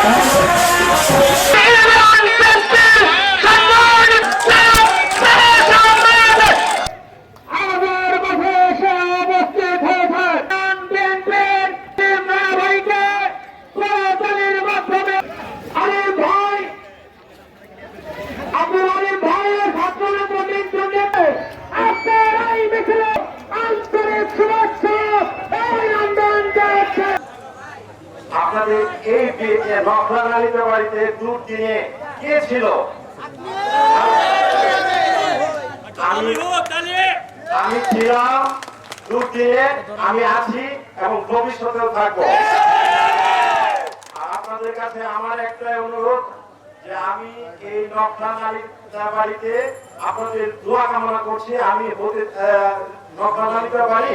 আমাদের আপনাদের এই বাড়িতে দুর্দিনে কে ছিল? আমি ছিলাম দুর্দিনে আমি আছি এবং ভবিষ্যতেও থাকব। আপনাদের কাছে আমার একটাই অনুরোধ যে আমি এই নকলান বাড়িতে আপনাদের দোয়া কামনা করছি। আমি হতে নকলান আলীদের বাড়ি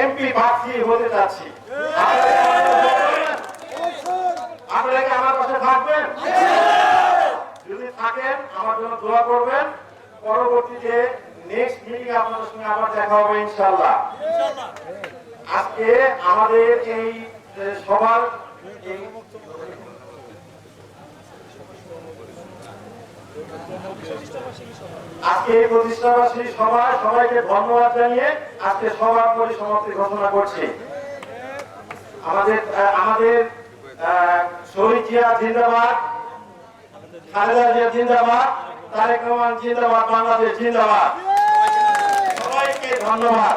এমপি প্রার্থী হতে চাচ্ছি। আপনারা কি আমার পাশে থাকবেন? যদি থাকেন, আমার জন্য দোয়া করবেন। পরবর্তীতে নেক্সট মিটিং আপনাদের সঙ্গে আবার দেখা হবে ইনশাল্লাহ আজকে আমাদের এই সবার আজকে এই প্রতিষ্ঠাবাসী সবাই সবাইকে ধন্যবাদ জানিয়ে আজকে সবার পরিসমাপ্তি ঘোষণা করছি। আমাদের আমাদের শহীদ জিয়া জিন্দাবাদ খালেদা জিয়া জিন্দাবাদ তারেক রহমান জিন্দাবাদ বাংলাদেশ জিন্দাবাদ। সবাইকে ধন্যবাদ।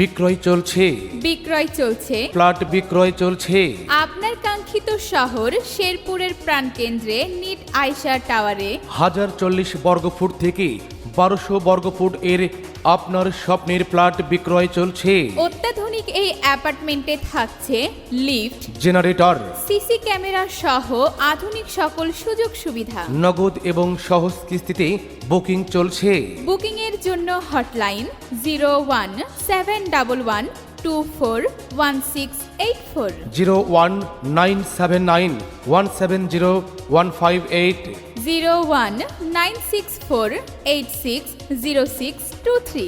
বিক্রয় চলছে। বিক্রয় চলছে। প্লট বিক্রয় চলছে। আপনার কাঙ্ক্ষিত শহর শেরপুরের প্রাণকেন্দ্রে নিট আয়শা টাওয়ারে। হাজার চল্লিশ বর্গফুট থেকে বারোশো বর্গফুট এর আপনার স্বপ্নের প্লট বিক্রয় চলছে। অত্যাধুনিক এই অ্যাপার্টমেন্টে থাকছে লিফট জেনারেটর সিসি ক্যামেরা সহ আধুনিক সকল সুযোগ সুবিধা। নগদ এবং সহজ কিস্তিতে বুকিং চলছে। বুকিং এর জন্য hotline zero one seven double one two four one six eight four. Zero one nine seven nine one seven zero one five eight. Zero one nine six four eight six zero six two three.